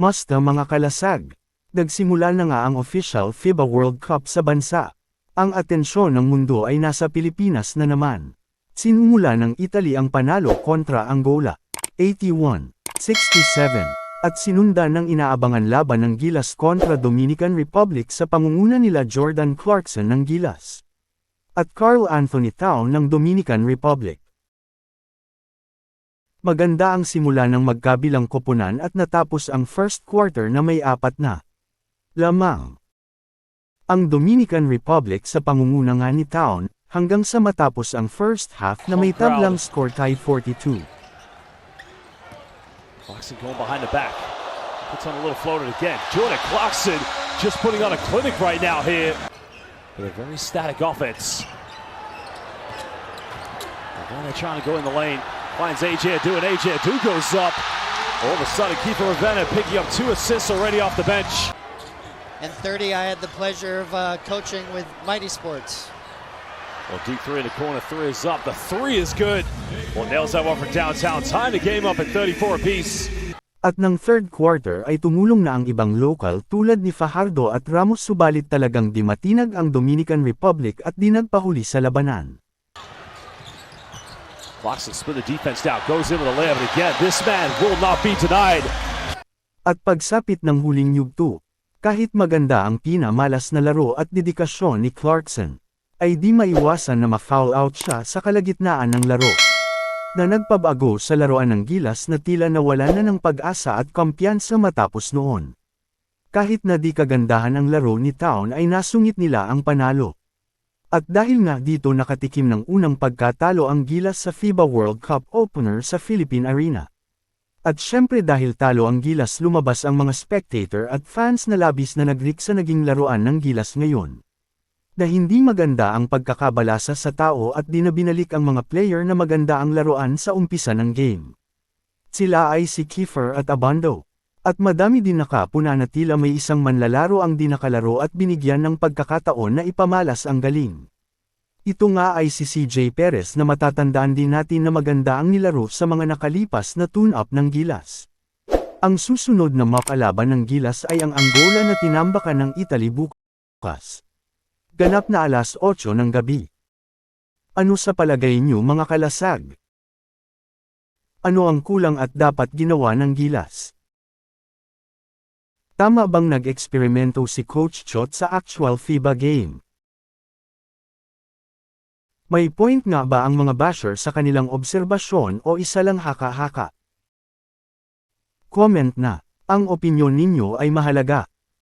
Musta mga kalasag. Nagsimula na nga ang official FIBA World Cup sa bansa. Ang atensyon ng mundo ay nasa Pilipinas na naman. Sinumula ng Italy ang panalo kontra Angola. 81-67. At sinundan ng inaabangan laban ng Gilas kontra Dominican Republic sa pangunguna nila Jordan Clarkson ng Gilas. At Carl Anthony Town ng Dominican Republic. Maganda ang simula ng magkabilang koponan at natapos ang first quarter na may apat na lamang. Ang Dominican Republic sa pangunguna nga ni Town, hanggang sa matapos ang first half na may tablang score tie 42. Clarkson going behind the back. Puts on a little floater again. Jordan Clarkson just putting on a clinic right now here. With a very static offense. Ravenna trying to go in the lane. Finds AJ Adu and AJ Adu goes up. All of a sudden, Keeper Ravenna picking up two assists already off the bench. And 30, I had the pleasure of uh, coaching with Mighty Sports. Well, deep three in the corner, three is up. The three is good. Well, nails that one for downtown. Time the game up at 34 apiece. At ng third quarter ay tumulong na ang ibang local tulad ni Fajardo at Ramos subalit talagang di matinag ang Dominican Republic at di nagpahuli sa labanan. Clarkson split the defense down, goes into the layup, and again, this man will not be denied. At pagsapit ng huling yugto, kahit maganda ang pinamalas na laro at dedikasyon ni Clarkson, ay di maiwasan na ma-foul out siya sa kalagitnaan ng laro. Na nagpabago sa laruan ng gilas na tila nawala na ng pag-asa at kumpiyansa matapos noon. Kahit na di kagandahan ang laro ni Town ay nasungit nila ang panalo. At dahil nga dito nakatikim ng unang pagkatalo ang gilas sa FIBA World Cup opener sa Philippine Arena. At syempre dahil talo ang Gilas lumabas ang mga spectator at fans na labis na nagrik sa naging laruan ng Gilas ngayon. Na hindi maganda ang pagkakabalasa sa tao at di na binalik ang mga player na maganda ang laruan sa umpisa ng game. Sila ay si Kiefer at Abando. At madami din nakapuna na tila may isang manlalaro ang di nakalaro at binigyan ng pagkakataon na ipamalas ang galing. Ito nga ay si CJ Perez na matatandaan din natin na maganda ang nilaro sa mga nakalipas na tune-up ng Gilas. Ang susunod na makalaban ng Gilas ay ang Angola na tinambakan ng Italy bukas. Ganap na alas 8 ng gabi. Ano sa palagay niyo mga kalasag? Ano ang kulang at dapat ginawa ng Gilas? Tama bang nag-eksperimento si Coach Chot sa actual FIBA game? May point nga ba ang mga basher sa kanilang obserbasyon o isa lang haka-haka? Comment na. Ang opinyon ninyo ay mahalaga.